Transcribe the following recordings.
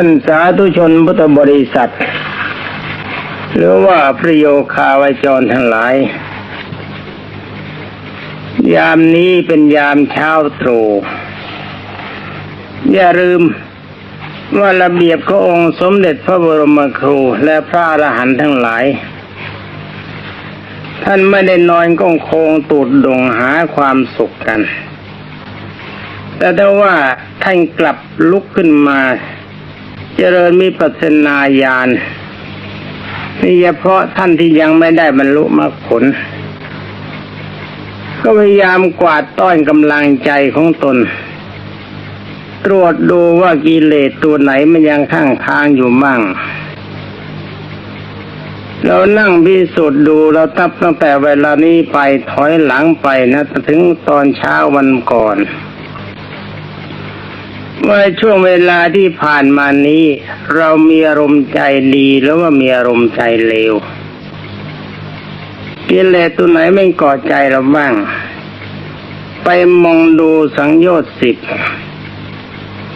ท่านสาธุชนพุทธบริษัท หรือว่าพระโยคาวจรทั้งหลาย ยามนี้เป็นยามเช้าตรู่อย่าลืมว่าระเบียบขององค์สมเด็จพระบรมครูและพระอรหันต์ทั้งหลาย ท่านไม่ได้นอนก้องโคงตูดดงหาความสุขกัน แต่ถ้าว่าท่านกลับลุกขึ้นมา เจริญมีปัสนาญาณนี่เฉพาะท่านที่ยังไม่ได้บรรลุมรรคผล ก็พยายามกวาดต้อนกำลังใจของตน ตรวจดูว่ากิเลสตัวไหนมันยังข้างค้างอยู่มั่งเรานั่งพิสูจน์ดูเราตับตั้งแต่เวลานี้ไปถอยหลังไปนะถึงตอนเช้าวันก่อน ว่าช่วงเวลาที่ผ่านมานี้ เรามีอารมณ์ใจดีหรือว่ามีอารมณ์ใจเลวกิเลสตัวไหนไม่ก่อใจเราบ้าง ไปมองดูสังโยชน์สิบ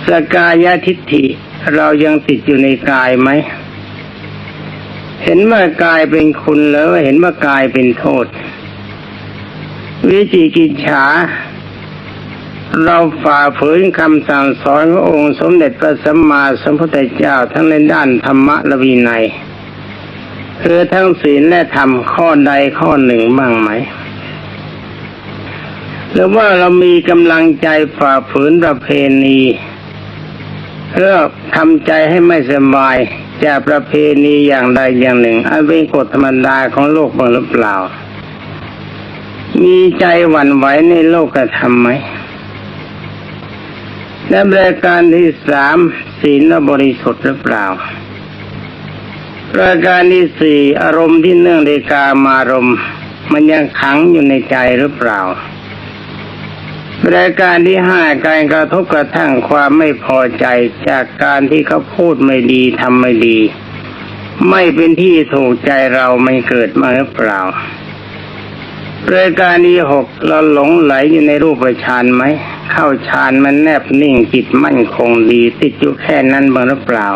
สกายทิฏฐิเรายังติดอยู่ในกายไหม เห็นว่ากายเป็นคุณแล้วเห็นว่ากายเป็นโทษ วิจิกิจฉา เราฝ่าฝืนคำสั่งสอนขององค์สมเด็จพระสัมมาสัมพุทธเจ้าทั้งในด้านธรรมะและวินัยคือทั้งศีลและธรรมข้อใดข้อหนึ่งบ้างไหมหรือว่าเรามีกำลังใจฝ่าฝืนประเพณีเพื่อทำใจให้ไม่สบายจากประเพณีอย่างใดอย่างหนึ่งอันเป็นกฎธรรมดาของโลกบ้างหรือเปล่า มีใจหวั่นไหวในโลกกระทำไหม และบริการที่สามศีลบริสุทธิ์หรือเปล่าประการที่สี่อารมณ์ที่เนื่องในกามารมณ์ มันยังขังอยู่ในใจหรือเปล่ารายการที่ห้าการกระทบกระทั่งความไม่พอใจจากการที่เขาพูดไม่ดีทำไม่ดี ไม่เป็นที่ถูกใจเราไม่เกิดมาหรือเปล่ารายการที่หกเราหลงไหลอยู่ในรูปฌานไหม เข้าฌานมันแนบนิ่งจิตมั่นคงดี ติดอยู่แค่นั้นบ้างหรือเปล่า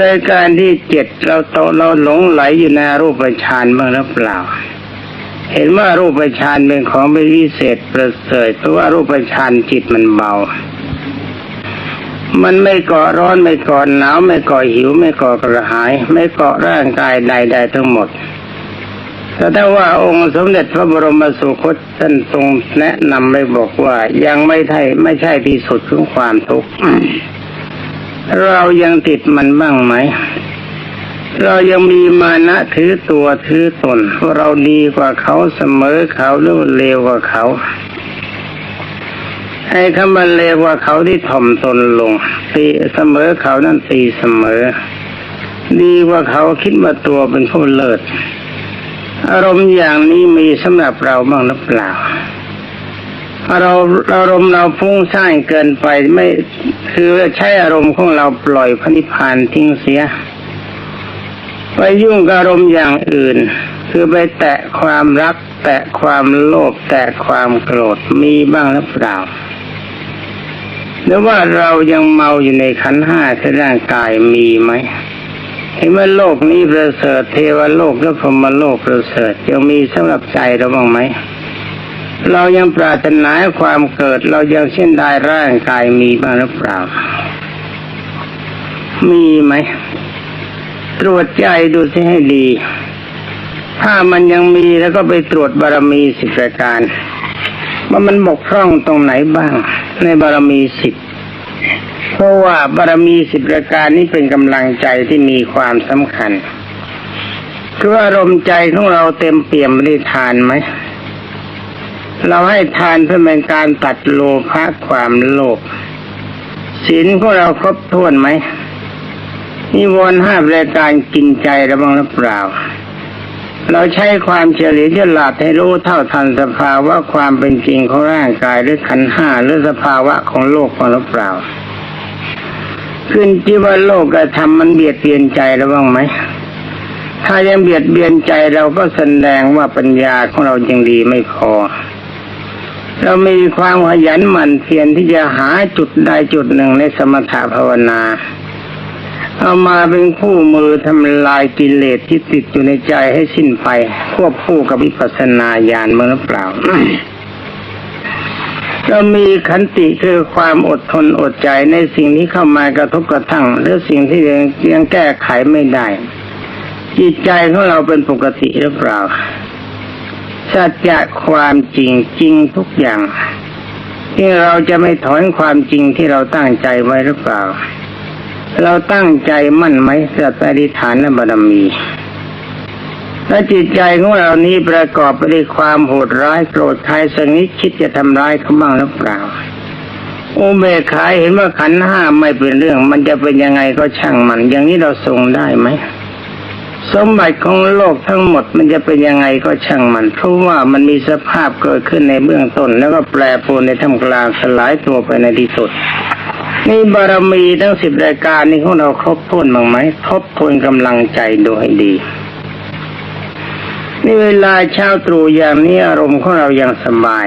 รายการที่เจ็ดเราโตเราหลงไหลอยู่ในรูปฌานบ้างหรือเปล่า เห็นว่ารูปฌานเป็นของเป็นวิเศษประเสริฐเพราะว่ารูปฌานจิตมันเบา มันไม่ก่อร้อนไม่ก่อหนาวไม่ก่อหิวไม่ก่อกระหาย ไม่ก่อร่างกายใด ๆ ทั้งหมด แต่ถ้าว่าองค์สมเด็จพระบรมสุคตท่านทรงแนะนำไม่บอกว่ายังไม่ใช่ไม่ใช่ที่สุดของความทุกข์เรายังติดมันบ้างไหม เรายังมีมานะถือตัวถือตนว่าเราดีกว่าเขาเสมอเขาหรือเลวกว่าเขาให้คำว่าเลวกว่าเขาที่ถ่อมตนลงตีเสมอเขานั่นตีเสมอ ดีกว่าเขาคิดว่าตัวเป็นผู้เลิศ อารมณ์อย่างนี้มีสำหรับเราบ้างหรือเปล่าเราอารมณ์เราฟุ้งซ่านเกินไปไม่คือใช้อารมณ์ของเราปล่อยพระนิพพานทิ้งเสีย ไปยุ่งกับอารมณ์อย่างอื่น คือไปแตะความรัก แตะความโลภแตะความโกรธมีบ้างหรือเปล่าหรือว่าเรายังเมาอยู่ในขันห้าที่ร่างกายมีไหม เห็นว่าโลกนี้ประเสริฐเทวโลกและพรมโลกประเสริฐยังมีสำหรับใจเราบ้างไหมเรายังปรารถนาความเกิด เรายังเช่นได้ร่างกายมีบ้างหรือเปล่า มีไหม ตรวจใจดูสิให้ดี ถ้ามันยังมีแล้วก็ไปตรวจบารมีสิบประการว่ามันบกพร่องตรงไหนบ้าง ในบารมีสิบ เพราะว่าบารมีสิบประการนี้เป็นกำลังใจที่มีความสำคัญคืออารมณ์ใจของเราเต็มเปี่ยมได้วยทานไหม เราให้ทานเพื่อเป็นการตัดโลภะความโลภศีลของเราครบถ้วนไหมนิวรณ์ห้ารายการกินใจเราบ้างหรือเปล่า เราใช้ความเฉลียวฉลาดให้รู้เท่าทันสภาวะความเป็นจริงของร่างกายหรือขันห้าหรือสภาวะของโลกของหรือเปล่า ขึ้นที่ว่าโลกกระทำมันเบียดเบียนใจเราบ้างไหม ถ้ายังเบียดเบียนใจเราก็แสดงว่าปัญญาของเรายังดีไม่พอ เรามีความขยันหมั่นเพียรที่จะหาจุดใดจุดหนึ่งในสมถะภาวนา เอามาเป็นคู่มือทำลายกิเลสที่ติดอยู่ในใจให้สิ้นไป ควบคู่กับวิปัสสนาญาณมื่อหรือเปล่า เรามีขันติคือความอดทนอดใจในสิ่งที่เข้ามากระทบกระทั่งหรือสิ่งที่ยังยังแก้ไขไม่ได้ จิตใจของเราเป็นปกติหรือเปล่าสัจจะความจริงจริงทุกอย่าง ที่เราจะไม่ถอนความจริงที่เราตั้งใจไว้หรือเปล่า เราตั้งใจมั่นไหมสัตอธิฐานและบารมี และจิตใจของเรานี้ประกอบไปด้วยความโหดร้ายโกรธใครสักนิดคิดจะทำร้ายเขาบ้างหรือเปล่าโอเบกขาเห็นว่าขันห้าไม่เป็นเรื่อง มันจะเป็นยังไงก็ช่างมัน อย่างนี้เราทรงได้ไหมสมบัติของโลกทั้งหมดมันจะเป็นยังไงก็ช่างมัน เพราะว่ามันมีสภาพเกิดขึ้นในเบื้องต้น แล้วก็แปรปรวนในท่ามกลางสลายตัวไปในที่สุดนี่บารมีทั้งสิบรายการนี้ของเราครบถ้วนบ้างไหมทบทวนกำลังใจดูให้ดี นี่เวลาเช้าตรู่อย่างนี้อารมณ์ของเรายังสบาย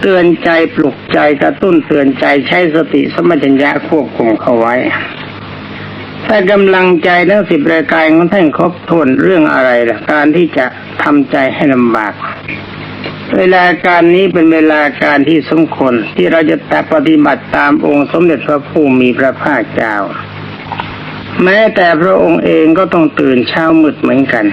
เตือนใจปลุกใจกระตุ้นเตือนใจใช้สติสมัชัญญะควบคุมเข้าไว้ ถ้ากำลังใจทั้งสิบรายการของท่านครบถ้วนเรื่องอะไรล่ะการที่จะทำใจให้ลำบากเวลาการนี้เป็นเวลาการที่สมควรที่เราจะแต่ปฏิบัติตามองค์สมเด็จพระผู้มีพระภาคเจ้า แม้แต่พระองค์เองก็ต้องตื่นเช้ามืดเหมือนกัน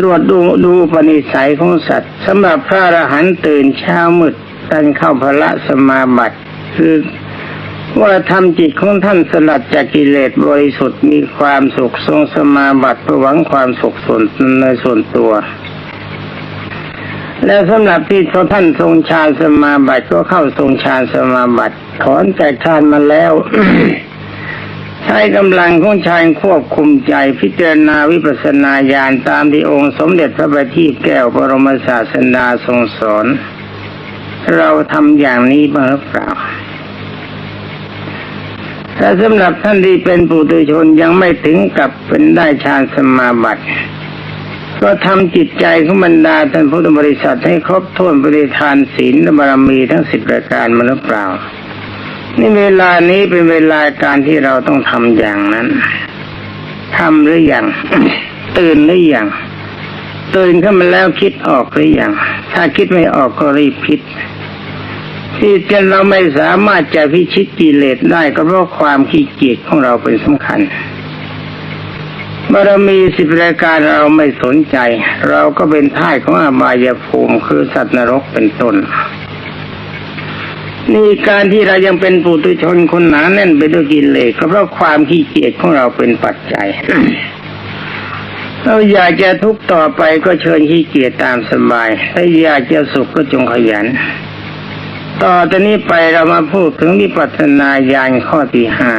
ตรวจดูดูปณิสัยของสัตว์สำหรับพระอรหันต์ตื่นเช้ามืดท่านเข้าพระสมาบัติ คือว่าทำจิตของท่านสลัดจากกิเลสบริสุทธิ์มีความสุขทรงสมาบัติเพื่อหวังความสุขส่วนในส่วนตัว และสำหรับที่ท่านทรงฌานสมาบัติก็เข้าทรงฌานสมาบัติถอนจากฌานมาแล้ว ใช้กำลังของฌานควบคุมใจพิจารณาวิปัสนาญาณตามที่องค์สมเด็จพระบัณฑิตแก้วบรมศาสดาทรงสอน เราทำอย่างนี้บ้างหรือเปล่าแต่สำหรับท่านที่เป็นปุถุชนยังไม่ถึงกับเป็นได้ฌานสมาบัติก็ทำจิตใจของบรรดาท่านพุทธบริษัทให้ครบถ้วนปฏิทานศีลบารมีทั้งสิบประการมาหรือเปล่า นี่เวลานี้เป็นเวลาการที่เราต้องทำอย่างนั้นทำหรืออยังตื่นหรืออยังตื่นขึ้นมาแล้วคิดออกหรืออยังถ้าคิดไม่ออกก็รีบคิดที่จะเราไม่สามารถจะพิชิตกิเลสได้ก็เพราะความขี้เกียจของเราเป็นสำคัญบารมีสิบรายการเราไม่สนใจ เราก็เป็นท่ายของอบายภูมิคือสัตว์นรกเป็นต้น นี่การที่เรายังเป็นปุถุชนคนหนาแน่นไปด้วยกินเลสก็เพราะความขี้เกียจของเราเป็นปัจจัยเราอยากจะทุกต่อไปก็เชิญขี้เกียจตามสบายถ้าอยากจะสุขก็จงขยัน ต่อจากนี้ไปเรามาพูดถึงวิปัสสนาญาณข้อที่ห้า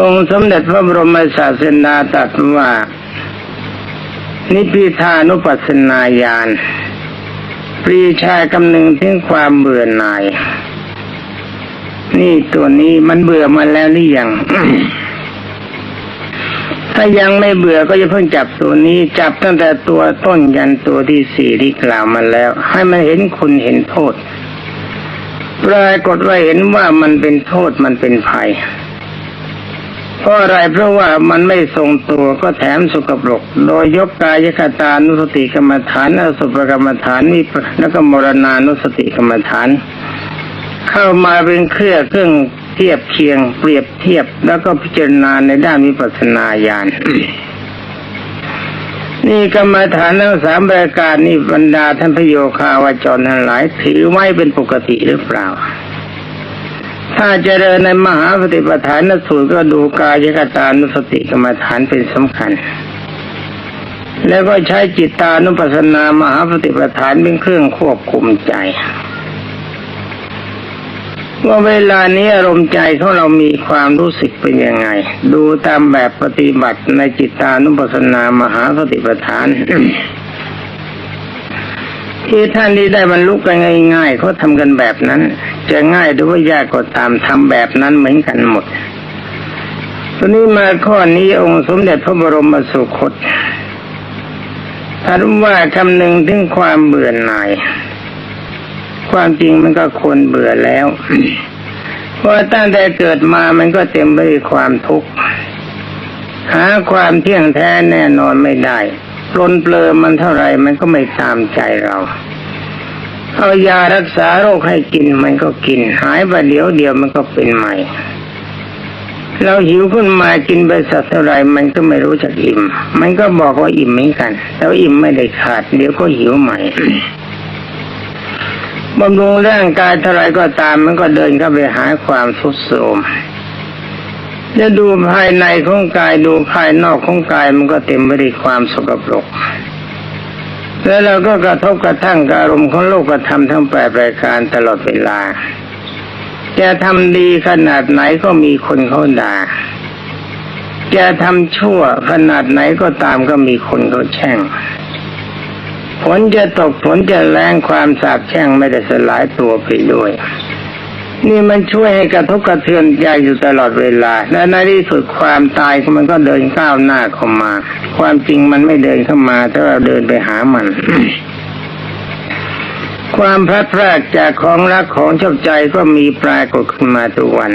องค์สมเด็จพระบรมศาสดาตรัสว่า นิพพิทานุปัสสนาญาณ ปรีชากำนึงถึงความเบื่อหน่าย นี่ตัวนี้มันเบื่อมาแล้วหรือยังถ้ายังไม่เบื่อก็จะเพิ่งจับตัวนี้จับตั้งแต่ตัวต้นยันตัวที่สี่ที่กล่าวมาแล้ว ให้มันเห็นคุณเห็นโทษปรากฏว่าเห็นว่ามันเป็นโทษมันเป็นภัย เพราะอะไรเพราะว่ามันไม่ทรงตัวก็แถมสุกปรก โดยยกกายคตานุสติกรรมฐานอสุภกรรมฐานนี่แล้วก็มรณานุสติกรรมฐาน เข้ามาเป็นเครื่องเครื่องเทียบเคียง เปรียบเทียบแล้วก็พิจารณาในด้านวิปัสสนาญาณนี่กรรมฐานทั้งสามรายการนี่บรรดาท่านพโยคาวาจรทั้งหลายถือไว้เป็นปกติหรือเปล่า ถ้าเจริญในมหาปฏิปทานนสูตรก็ดูกายกตานุสติกรรมฐานเป็นสำคัญ แล้วก็ใช้จิตตานุปัสสนามหาปฏิปทานเป็นเครื่องควบคุมใจว่าเวลานี้อารมณ์ใจของเรามีความรู้สึกเป็นยังไง ดูตามแบบปฏิบัติในจิตตานุปัสสนามหาปฏิปทาน ที่ท่านที่ได้บรรลุกันง่ายๆเขาทำกันแบบนั้น จะง่ายหรือว่ายากก็ตามทำแบบนั้นเหมือนกันหมดตอนนี้มาข้อนี้องค์สมเด็จพระบรมสุคตท่านว่าคำหนึ่งถึงความเบื่อหน่าย ความจริงมันก็ควรเบื่อแล้ว เพราะตั้งแต่เกิดมามันก็เต็มไปด้วยความทุกข์หาความเที่ยงแท้แน่นอนไม่ได้ ปลนเปลือมันเท่าไรมันก็ไม่ตามใจเรา เอายารักษาโรคให้กินมันก็กิน หายไปเดี๋ยวเดียวมันก็เป็นใหม่ เราหิวขึ้นมากินไปสักเท่าไรมันก็ไม่รู้จักอิ่ม มันก็บอกว่าอิ่มเหมือนกันแต่ว่าอิ่มไม่ได้ขาด เดี๋ยวก็หิวใหม่บำรุงร่างกายเท่าไรก็ตามมันก็เดินเข้าไปหาความทุดโทรม จะดูภายในของกายดูภายนอกของกายมันก็เต็มไปด้วยความสกปรก แล้วเราก็กระทบกระทั่งกับอารมณ์ของโลกธรรมทั้งแปดรายการตลอดเวลา จะทำดีขนาดไหนก็มีคนเขาด่า จะทำชั่วขนาดไหนก็ตามก็มีคนเขาแช่งฝนจะตกฝนจะแรงความสาบแช่งไม่ได้สลายตัวไปด้วย นี่มันช่วยให้กระทบกระเทือนใจอยู่ตลอดเวลา และในที่สุดความตายมันก็เดินก้าวหน้าเข้ามา ความจริงมันไม่เดินเข้ามาถ้าเราเดินไปหามัน ความพลัดพรากจากของรักของชอบใจก็มีปรากฏขึ้นมาทุกวัน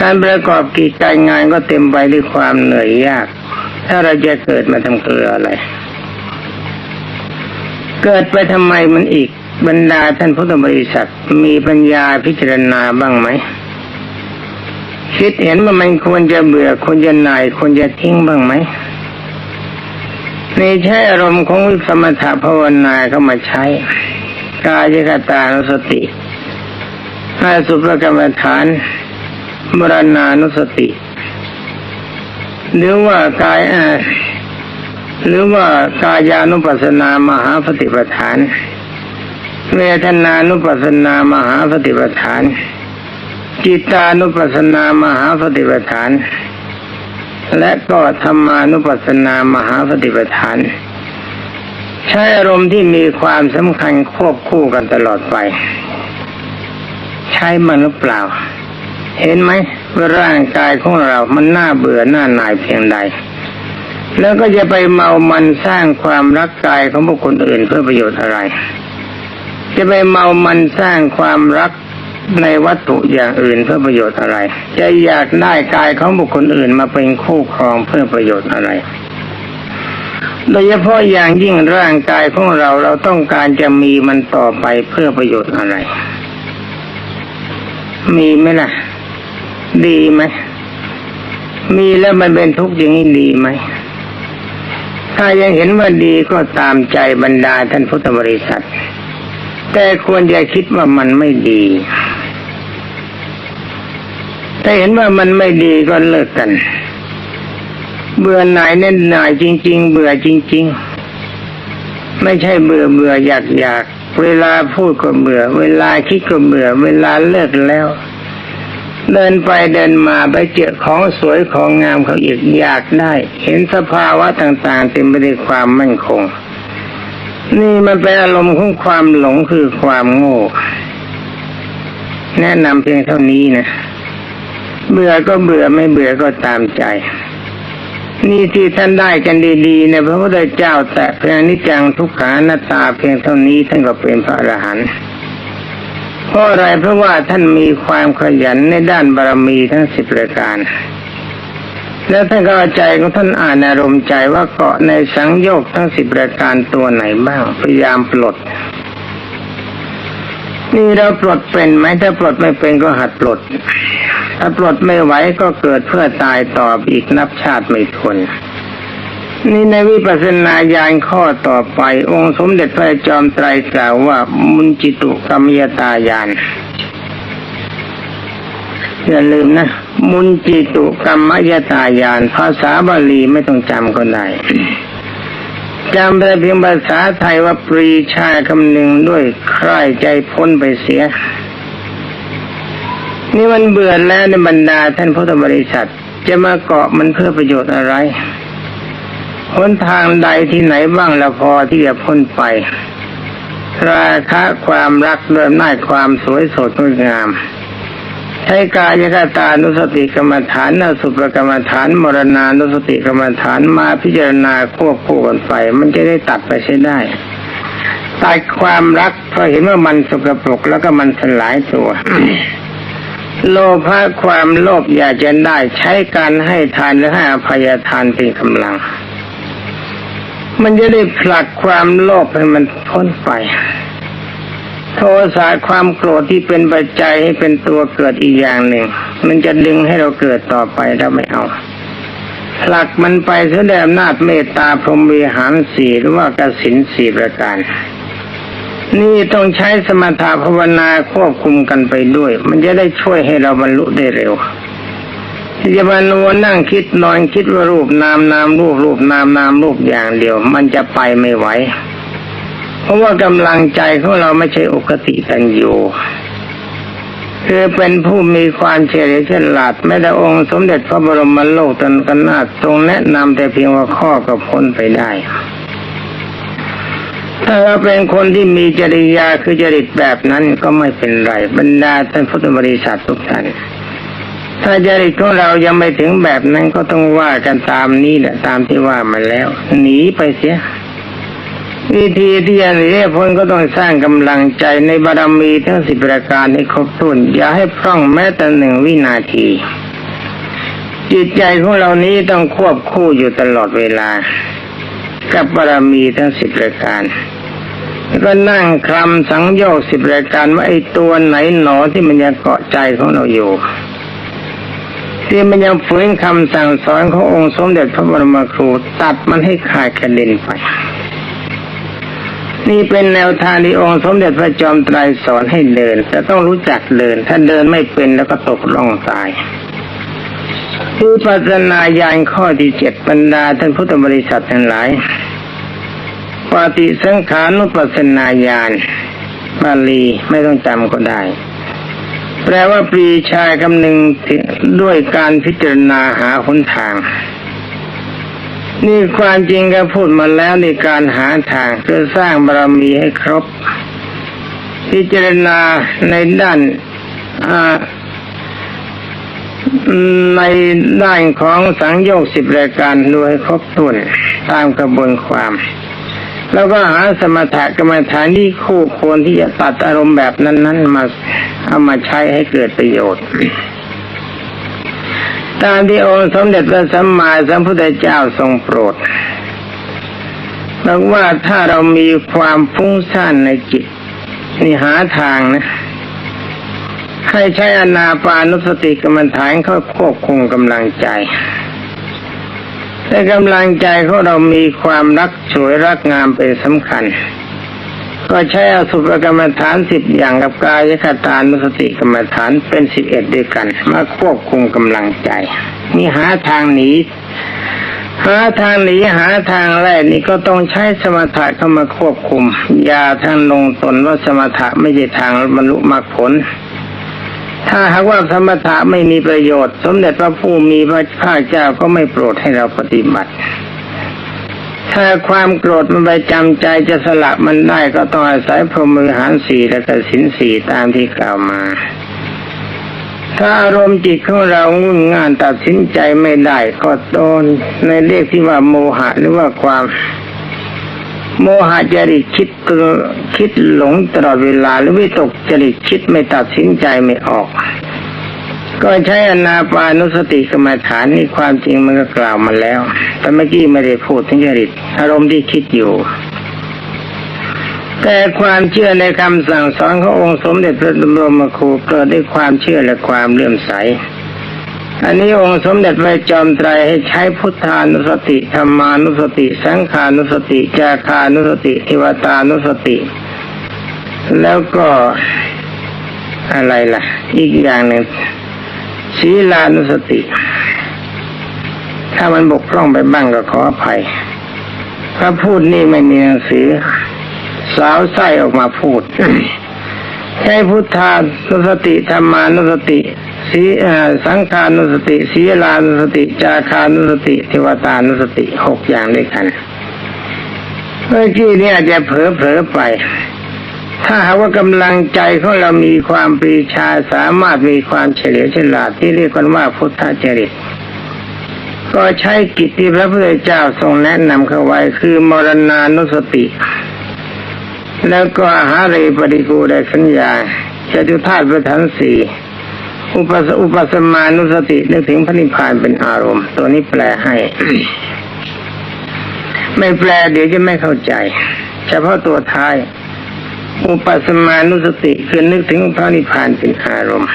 การประกอบกิจการงานก็เต็มไปด้วยความเหนื่อยยาก ถ้าเราจะเกิดมาทำเกลืออะไร เกิดไปทำไมมันอีก บรรดาท่านพุทธบริษัทมีปัญญาพิจารณาบ้างไหมคิดเห็นว่ามันควรจะเบื่อควรจะหน่ายควรจะทิ้งบ้างไหมนี่ใช้อารมณ์ของสมถะภาวนาเข้ามาใช้กายกตานุสติอาสุภกรรมฐานมรณานุสติ หรือว่ากายหรือว่ากายานุปัสสนามหาปฏิปทาน เวทนานุปัสสนามหาปฏิปทานจิตานุปัสสนามหาปฏิปทาน และก็ธรรมานุปัสสนามหาปฏิปทาน ใช้อารมณ์ที่มีความสำคัญควบคู่กันตลอดไป ใช้มันหรือเปล่า เห็นไหมว่าร่างกายของเรามันน่าเบื่อหน้าหน่ายเพียงใด แล้วก็จะไปเมามันสร้างความรักกายของบุคคลอื่นเพื่อประโยชน์อะไร จะไปเมามันสร้างความรักในวัตถุอย่างอื่นเพื่อประโยชน์อะไร จะอยากได้กายของบุคคลอื่นมาเป็นคู่ครองเพื่อประโยชน์อะไร โดยเฉพาะอย่างยิ่งร่างกายของเราเราต้องการจะมีมันต่อไปเพื่อประโยชน์อะไร มีไหมล่ะ ดีไหม มีแล้วมันเป็นทุกข์อย่างนี้ดีไหม ถ้ายังเห็นว่าดีก็ตามใจบรรดาท่านพุทธบริษัท แต่ควรจะคิดว่ามันไม่ดี ถ้าเห็นว่ามันไม่ดีก็เลิกกัน เบื่อหน่ายเน้นหน่ายจริง ๆ เบื่อจริง ๆ ไม่ใช่เบื่อเบื่ออยากอยากเวลาพูดก็เบื่อ เวลาคิดก็เบื่อ เวลาเลิกแล้ว เดินไปเดินมาไปเจอของสวยของงามเขาอีกอยากได้ เห็นสภาวะต่างๆเต็มไปด้วยความมั่นคง นี่มันเป็นอารมณ์ของความหลงคือความโง่ แนะนำเพียงเท่านี้นะ เบื่อก็เบื่อไม่เบื่อก็ตามใจ นี่ที่ท่านได้กันดีๆเนี่ยพระพุทธเจ้าแต่เพียงนิจังทุกขานาตาเพียงเท่านี้ท่านก็เป็นพระอรหันต์เพราะอะไรเพราะว่าท่านมีความขยันในด้านบารมีทั้งสิบประการ แล้วท่านก็เอาใจของท่านอ่านอารมณ์ใจว่าเกาะในสังโยกทั้งสิบประการตัวไหนบ้าง พยายามปลด นี่เราปลดเป็นไหมถ้าปลดไม่เป็นก็หัดปลด ถ้าปลดไม่ไหวก็เกิดเพื่อตายต่ออีกนับชาติไม่ทนนี่ในวิปัสสนาญาณข้อต่อไป องค์สมเด็จพระจอมไตรกล่าวว่า มุนจิตุกรรมยตาญาณอย่าลืมนะ มุนจิตุกรรมยตาญาณภาษาบาลีไม่ต้องจำก็ได้จำได้เพียงภาษาไทยว่าปรีชาคำหนึ่งด้วยใคร่ใจพ้นไปเสีย นี่มันเบื่อแล้วในบรรดาท่านพุทธบริษัท จะมาเกาะมันเพื่อประโยชน์อะไรหนทางใดที่ไหนบ้างละพอที่จะพ้นไป ราคะความรักเริ่มน่ายความสวยสดงดงาม ใช้กายคตานุสติกรรมฐานนสุปกรรมฐาน มรณานุสติกรรมฐานมาพิจารณาควบคู่กันไปมันจะได้ตัดไปใช้ได้ตัดความรักเพราะเห็นว่ามันสกปรกแล้วก็มันสลายตัว โลภะความโลภอยากจะได้ใช้การให้ทานหรือให้อภัยทานเป็นกำลัง มันจะได้ผลักความโลภให้มันพ้นไป โทสะความโกรธที่เป็นปัจจัยให้เป็นตัวเกิดอีกอย่างหนึ่ง มันจะดึงให้เราเกิดต่อไปเราไม่เอาผลักมันไปแสดงอำนาจเมตตาพรหมวิหารสี่หรือว่ากสินสี่ประการ นี่ต้องใช้สมถะภาวนาควบคุมกันไปด้วย มันจะได้ช่วยให้เราบรรลุได้เร็วที่จะมานัวนั่งคิดนอนคิดว่ารูปนามนามรูปรูปนามนามรูปอย่างเดียว มันจะไปไม่ไหว เพราะว่ากำลังใจของเราไม่ใช่อุคติตันยูคือเป็นผู้มีความเฉลียวฉลาดไม่ได้องค์สมเด็จพระบรมโลกตนกนาถทรงแนะนำแต่เพียงว่าข้อก็พ้นไปได้ ถ้าเราเป็นคนที่มีจริยาคือจริตแบบนั้นก็ไม่เป็นไรบรรดาท่านพุทธบริษัททุกท่านถ้าจริตของเรายังไม่ถึงแบบนั้นก็ต้องว่ากันตามนี้แหละตามที่ว่ามาแล้ว หนีไปเสีย วิธีที่จะหนีให้พ้นก็ต้องสร้างกำลังใจในบารมีทั้งสิบประการให้ครบถ้วนอย่าให้พร่องแม้แต่หนึ่งวินาที จิตใจของเรานี้ต้องควบคู่อยู่ตลอดเวลา กับบารมีทั้งสิบประการแล้วก็นั่งคลำสังโยกสิบรายการว่าไอ้ตัวไหนหนอที่มันยังเกาะใจของเราอยู่ ที่มันยังฝืนคำสั่งสอนขององค์สมเด็จพระบรมครูตัดมันให้ขาดกระเด็นไป นี่เป็นแนวทางที่องค์สมเด็จพระจอมไตรสอนให้เดิน แต่ต้องรู้จักเดิน ถ้าเดินไม่เป็นแล้วก็ตกล่องตายคือปัจนาญาณข้อที่เจ็ดบรรดาท่านพุทธบริษัททั้งหลายปฏิสังขานุปัสนาญาณบาลีไม่ต้องจำก็ได้ แปลว่าปรีชาคำหนึ่งด้วยการพิจารณาหาหนทาง นี่ความจริงก็พูดมาแล้วในการหาทางเพื่อสร้างบารมีให้ครบ พิจารณาในด้านในด้านของสังโยกสิบรายการดูให้ครบถ้วนตามกระบวนความ แล้วก็หาสมถะกรรมฐานที่คู่ควรที่จะตัดอารมณ์แบบนั้น ๆ มาเอามาใช้ให้เกิดประโยชน์ ตามที่องค์สมเด็จพระสัมมาสัมพุทธเจ้าทรงโปรดบอกว่าถ้าเรามีความฟุ้งซ่านในจิตนี่หาทางนะให้ใช้อนาปานุสติกรรมฐานเข้าควบคุมกำลังใจแต่กำลังใจของเรามีความรักสวยรักงามเป็นสำคัญ ก็ใช้อสุภกรรมฐานสิบอย่างกับกายคตานุสติกรรมฐานเป็นสิบเอ็ดด้วยกัน มาควบคุมกำลังใจนี่หาทางหนีหาทางหนีหาทางแรกนี่ก็ต้องใช้สมถะเข้ามาควบคุม อย่าทางลงตนว่าสมถะไม่ใช่ทางบรรลุมรรคผล ถ้าหากว่าสมถะไม่มีประโยชน์ สมเด็จพระผู้มีพระภาคเจ้าก็ไม่โปรดให้เราปฏิบัติ ถ้าความโกรธมันไปจำใจจะสละมันได้ก็ต้องอาศัยพรหมือหารสีและกสินสีตามที่กล่าวมา ถ้าอารมณ์จิตของเรางุ่นง่านตัดสินใจไม่ได้ก็โดนในเรียกที่ว่าโมหะหรือว่าความโมหะจริตคิดคิดหลงตลอดเวลาหรือวิตกจริตคิดไม่ตัดสินใจไม่ออก ก็ใช้อนาปานุสติกรรมฐานนี่ความจริงมันก็กล่าวมาแล้ว แต่เมื่อกี้ไม่ได้พูดถึงจริตอารมณ์ที่คิดอยู่ แต่ความเชื่อในคำสั่งสอนขององค์สมเด็จพระบรมครูเกิดด้วยความเชื่อและความเลื่อมใส อันนี้องค์สมเด็จพระจอมไตรให้ใช้พุทธานุสติธรรมานุสติ สังขานุสติ จาคานุสติเทวตานุสติ แล้วก็อะไรล่ะ อีกอย่างหนึ่ง ศีลานุสติ ถ้ามันบกพร่องไปบ้างก็ขออภัยถ้าพูดนี่ไม่มีหนังสือ สาวไส้ออกมาพูด ใช้พุทธานุสติธรรมานุสติสีสังขานุสติศีลานุสติ จาคานุสติเทวตานุสติหกอย่างด้วยกันเมื่อกี้นี่อาจจะเผลอเผลอไป ถ้าหากว่ากำลังใจของเรามีความปรีชาสามารถมีความเฉลียวฉลาดที่เรียกกันว่าพุทธจริต ก็ใช้กิจที่พระพุทธเจ้าทรงแนะนำเข้าไว้คือมรณานุสติ แล้วก็หาเรปฏิกูได้สัญญาจตุธาตุประธานสี่อุปสอุปสมานุสตินึกถึงพระนิพพานเป็นอารมณ์ ตัวนี้แปลให้ ไม่แปลเดี๋ยวจะไม่เข้าใจ เฉพาะตัวท้าย อุปสมานุสติคือนึกถึงพระนิพพานเป็นอารมณ์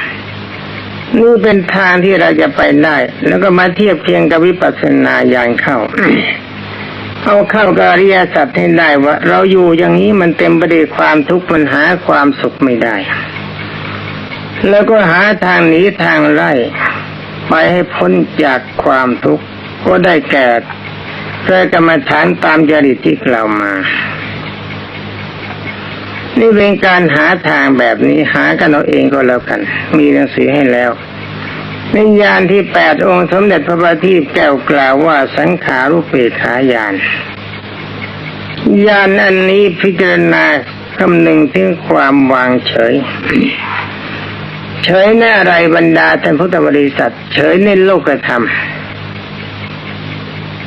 นี่เป็นทางที่เราจะไปได้ แล้วก็มาเทียบเคียงกับวิปัสสนาญาณเข้า เอาเข้ากับอริยสัจให้ได้ว่า เราอยู่อย่างนี้มันเต็มไปด้วยความทุกข์ปัญหาความสุขไม่ได้ แล้วก็หาทางหนีทางไล่ไปให้พ้นจากความทุกข์ก็ได้แก่พระกรรมฐานตามจริตที่กล่าวมา นี่เป็นการหาทางแบบนี้หากันเอาเองก็แล้วกัน มีหนังสือให้แล้วในยานที่แปดองค์สมเด็จพระบัณฑิตแก้วกล่าวว่าสังขารุปเปขายานยานอันนี้พิจารณาคำหนึ่งถึงความวางเฉย เฉยในอะไรบรรดาท่านพุทธบริษัท เฉยในโลกธรรม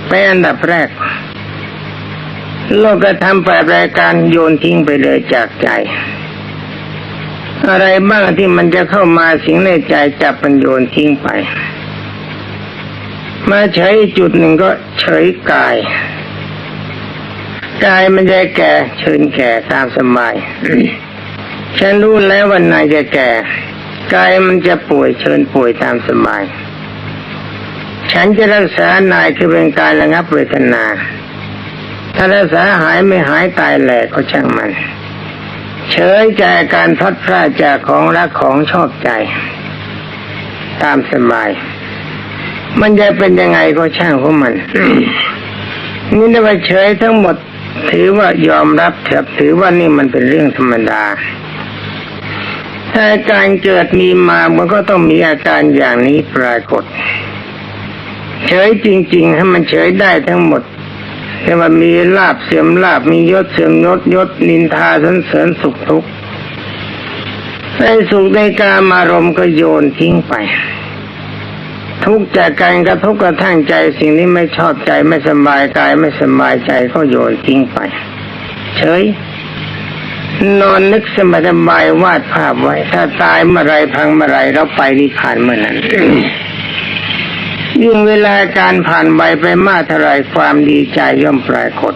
เป็นอันดับแรก โลกธรรมแปดรายการโยนทิ้งไปเลยจากใจ อะไรบ้างที่มันจะเข้ามาสิงในใจจับมันโยนทิ้งไป มาเฉยจุดหนึ่งก็เฉยกายกายมันจะแก่เชิญแก่ตามสบายฉันรู้แล้ววันนายจะแก่กายมันจะป่วยเชิญป่วยตามสบาย ฉันจะรักษานายคือเป็นการระงับเวทนา ถ้ารักษาหายไม่หายตายแหลกก็ช่างมัน เฉยใจการพัดพราจากของรักของชอบใจ ตามสบาย มันจะเป็นยังไงก็ช่างของมันนี่ถ้าว่าเฉยทั้งหมด ถือว่ายอมรับเถอะถือว่านี่มันเป็นเรื่องธรรมดาถ้าการเกิดมีมามันก็ต้องมีอาการอย่างนี้ปรากฏ เฉยจริง ๆ ให้มันเฉยได้ทั้งหมด แต่ว่ามีลาบเสื่อมลาบมียศเสื่อมยศยศนินทาสันเสริญสุขทุกข์ในสุขในการมารมณ์ก็โยนทิ้งไป ทุกจากการกระทบกระทั่งใจสิ่งนี้ไม่ชอบใจไม่สบายกายไม่สบายใจก็โยนทิ้งไป เฉย นอนนึกสบายสบายวาดภาพไว้ ถ้าตายเมื่อไรพังเมื่อไรเราไปนิพพานเมื่อนั้น ยิ่งเวลาการผ่านไปไปมากเท่าไรความดีใจย่อมปรากฏ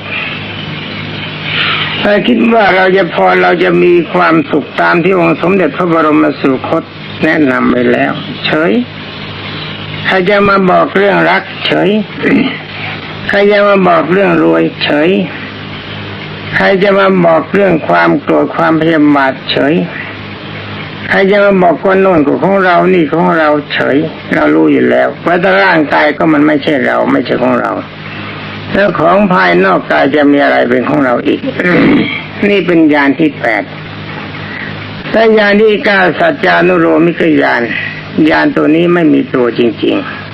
ถ้าคิดว่าเราจะพอเราจะมีความสุขตามที่องค์สมเด็จพระบรมสุคตแนะนำไปแล้ว เฉยใครจะมาบอกเรื่องรัก เฉยใครจะมาบอกเรื่องรวย เฉย ใครจะมาบอกเรื่องความโกรธความพยาบาทเฉย ใครจะมาบอกว่าโน่นของเรานี่ของเราเฉย เรารู้อยู่แล้วว่าแต่ร่างกายก็มันไม่ใช่เราไม่ใช่ของเราแล้วของภายนอกกายจะมีอะไรเป็นของเราอีก นี่เป็นญาณที่แปดถ้าญาณที่เก้าสัจจานุโรมิกญาณญาณตัวนี้ไม่มีตัวจริง ๆ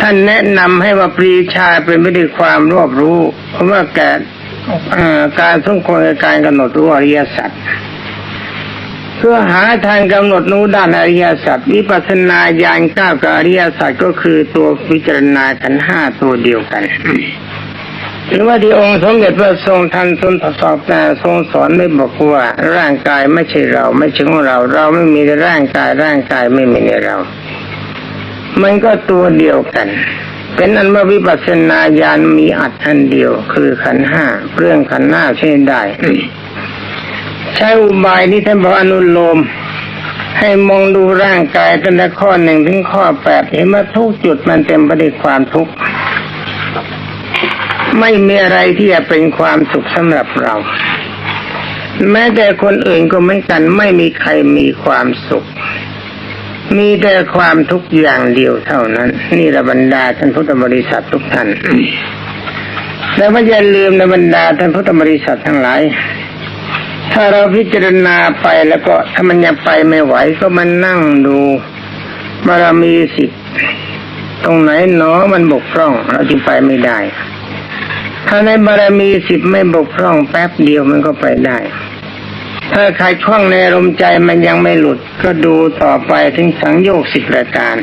ท่านแนะนำให้ว่าปรีชาเป็นไม่ได้ความรอบรู้ เพราะว่าแกการสมควรในการกำหนดรู้อริยสัจ เพื่อหาทางกำหนดรู้ด้านอริยสัจวิปัสสนาญาณเก้ากับอริยสัจก็คือตัวพิจารณาขันห้าตัวเดียวกันหรือว่าที่องค์สมเด็จพระทรงทันทนทดสอบแต่ทรงสอนไม่บอกว่าร่างกายไม่ใช่เราไม่ใช่ของเรา เราไม่มีในร่างกายร่างกายไม่มีในเรา มันก็ตัวเดียวกันเป็นอันว่าวิปัสสนาญาณมีอัดอันเดียว คือขันห้าเรื่องขันธ์ห้าใช่นได้ ใช้อุบายนี้ท่านบอกอนุโลม ให้มองดูร่างกายตั้งแต่ข้อหนึ่งถึงข้อแปดเห็นว่าทุกจุดมันเต็มไปด้วยความทุกข์ไม่มีอะไรที่จะเป็นความสุขสำหรับเรา แม้แต่คนอื่นก็เหมือนกันไม่มีใครมีความสุข มีแต่ความทุกข์อย่างเดียวเท่านั้น นี่ระบรรดาท่านพุทธบริษัททุกท่านแต่ว่าอย่าลืมในบรรดาท่านพุทธบริษัททั้งหลาย ถ้าเราพิจารณาไปแล้วก็ถ้ามันยังไปไม่ไหวก็มานั่งดูบารมีสิบตรงไหนหนอมันบกพร่อง เราจึงไปไม่ได้ ถ้าในบารมีสิบไม่บกพร่องแป๊บเดียวมันก็ไปได้ ถ้าใครคล่องในอารมใจมันยังไม่หลุด ก็ดูต่อไปถึงสังโยกสิบประการ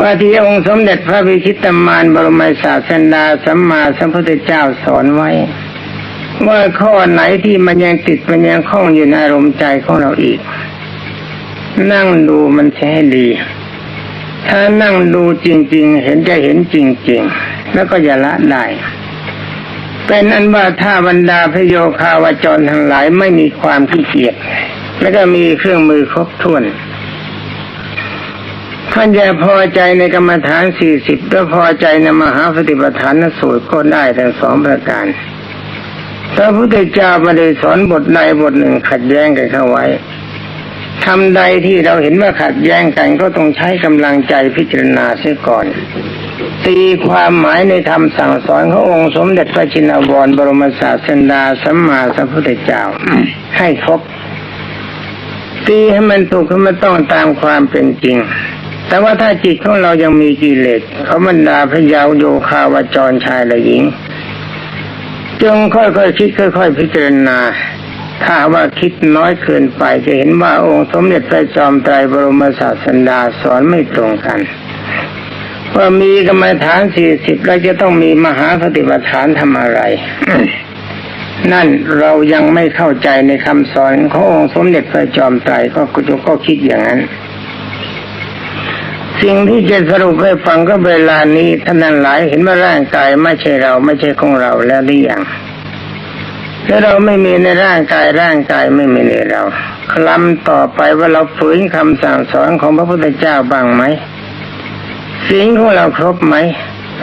ว่าที่องค์สมเด็จพระวิชิตมารบรมศาสดาสัมมาสัมพุทธเจ้าสอนไว้ ว่าข้อไหนที่มันยังติดมันยังคล้องอยู่ในอารมณ์ใจของเราอีก นั่งดูมันให้ดี ถ้านั่งดูจริง ๆ เห็นจะเห็นจริง ๆ แล้วก็อย่าละได้เป็นอันว่าถ้าบรรดาพระโยคาวาจรทั้งหลายไม่มีความขี้เกียจแล้วก็มีเครื่องมือครบถ้วนท่านจะพอใจในกรรมฐานสี่สิบแล้วพอใจในมหาปฏิปทานสูตรก็ได้ทั้งสองประการ พระพุทธเจ้าไม่ได้สอนบทใดบทหนึ่งขัดแย้งกันเข้าไว้ทำใดที่เราเห็นว่าขัดแย้งกันก็ต้องใช้กำลังใจพิจารณาเสียก่อน ตีความหมายในธรรมสั่งสอนขององค์สมเด็จพระจินวรบรมศาสดาสัมมาสัมพุทธเจ้าให้ครบตีให้มันถูกให้มันต้องตามความเป็นจริง แต่ว่าถ้าจิตของเรายังมีกิเลสเขาบรรดาพระยาวโยคาวจรชายและหญิง จงค่อยๆคิดค่อย ๆ พิจารณา ถ้าว่าคิดน้อยเกินไปจะเห็นว่าองค์สมเด็จพระจอมไตรบรมศาสดาสอนไม่ตรงกันว่ามีกรรมฐานสี่สิบแล้วจะต้องมีมหาปฏิปทานทำอะไร นั่นเรายังไม่เข้าใจในคำสอนขององค์สมเด็จพระจอมไตรก็ก็ก็คิดอย่างนั้น สิ่งที่จะสรุปให้ฟังก็เวลานี้ท่านนั้นหลายเห็นว่าร่างกายไม่ใช่เราไม่ใช่ของเราแล้วหรือยังถ้าเราไม่มีในร่างกายร่างกายไม่มีในเราคลำต่อไปว่าเราฝืนคำสั่งสอนของพระพุทธเจ้าบ้างไหมสิ่งของเราครบไหม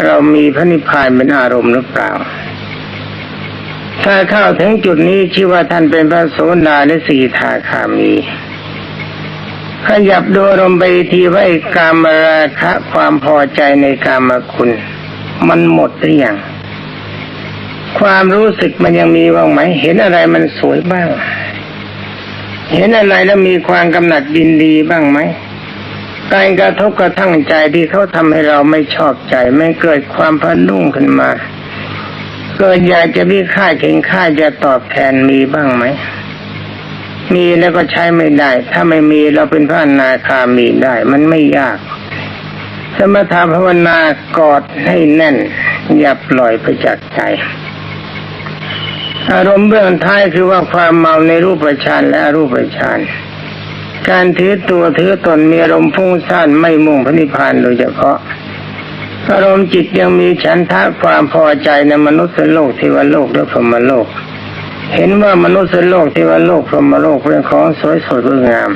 เรามีพระนิพพานเป็นอารมณ์หรือเปล่า ถ้าเข้าถึงจุดนี้ชื่อว่าท่านเป็นพระโสดาและสีทาคามี ขยับดูอารมไปทีว่าไอ้กามราคะความพอใจในกามคุณ มันหมดหรือยังความรู้สึกมันยังมีบ้างไหม เห็นอะไรมันสวยบ้าง เห็นอะไรแล้วมีความกำหนัดยินดีบ้างไหมการกระทบกระทั่งใจที่เขาทำให้เราไม่ชอบใจไมันเกิดความพันนุ่งขึ้นมา เกิดอยากจะพิฆาตเข่งฆ่าจะตอบแทนมีบ้างไหม มีแล้วก็ใช้ไม่ได้ ถ้าไม่มีเราเป็นพระอนาคามีได้ มันไม่ยาก สมถะภาวนากอดให้แน่น อย่าปล่อยไปจากใจ อารมณ์เบื้องท้ายคือว่าความเมาในรูปฌานและอรูปฌานการถือตัวถือตนมีอารมณ์ฟุ้งซ่านไม่มุ่งพระนิพพานโดยเฉพาะอารมณ์จิตยังมีฉันทะความพอใจในมนุษย์โลกเทวโลกและพรหมโลก เห็นว่ามนุษย์โลกเทวโลกพรหมโลกเป็นของสวยสดงาม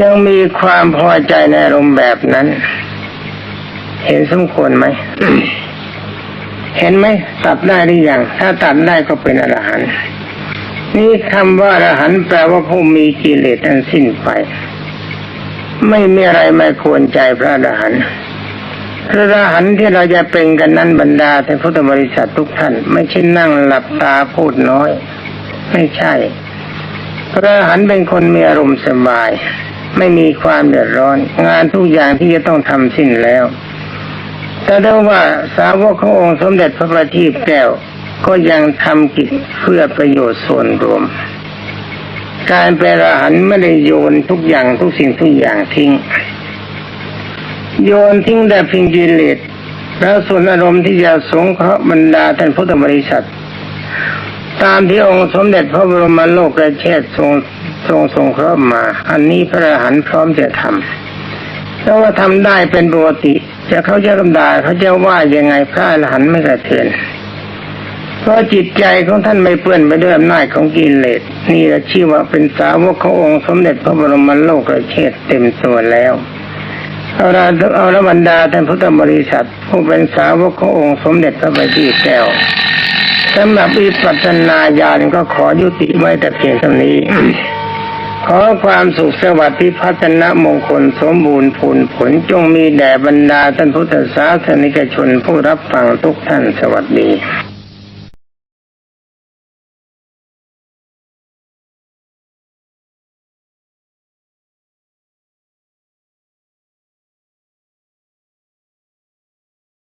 ยังมีความพอใจในอารมณ์แบบนั้น เห็นสมควรไหมเห็นไหมตัดได้หรือยังถ้าตัดได้ก็เป็นอรหันต์นี่คำว่าอรหันต์แปลว่าผู้มีกิเลสทั้งสิ้นไป ไม่มีอะไรไม่ควรใจพระอรหันต์ พระอรหันที่เราจะเป็นกันนั้นบรรดาท่านพุทธบริษัททุกท่าน ไม่ใช่นั่งหลับตาพูดน้อย ไม่ใช่ พระอรหันเป็นคนมีอารมณ์สบาย ไม่มีความเดือดร้อน งานทุกอย่างที่จะต้องทำสิ้นแล้วแต่ถ้าว่าสาวกขององค์สมเด็จพระบัณฑิตแก้วก็ยังทำกิจเพื่อประโยชน์ส่วนรวม การเป็นอรหันไม่ได้โยนทุกอย่างทุกสิ่งทุกอย่างทิ้ง โยนทิ้งแต่เพียงกิเลสแล้วส่วนอารมณ์ที่จะสงเคราะห์บรรดาท่านพุทธบริษัท ตามที่องค์สมเด็จพระบรมโลกเชษทรงทรงทรงเคราะห์มา อันนี้พระอรหันต์พร้อมจะทำถ้าว่าทำได้เป็นปกติ จะเขาจะกำดาเขาจะว่ายังไงพระอรหันต์ไม่กระเทือนเพราะจิตใจของท่านไม่เปื้อนไปด้วยอำนาจของกิเลสนี่และชื่อว่าเป็นสาวกขององค์สมเด็จพระบรมโลกเชษเต็มตัวแล้ว เอาละเอาละบรรดาท่านพุทธบริษัทผู้เป็นสาวกขององค์สมเด็จพระบัณฑิตแก้วสำหรับวิปัสสนาญาณก็ขอยุติไว้แต่เพียงเท่านี้ ขอความสุขสวัสดิ์ที่พัฒนมงคลสมบูรณ์ผลผลจงมีแด่บรรดาท่านพุทธศาสนิกชนผู้รับฟังทุกท่านสวัสดี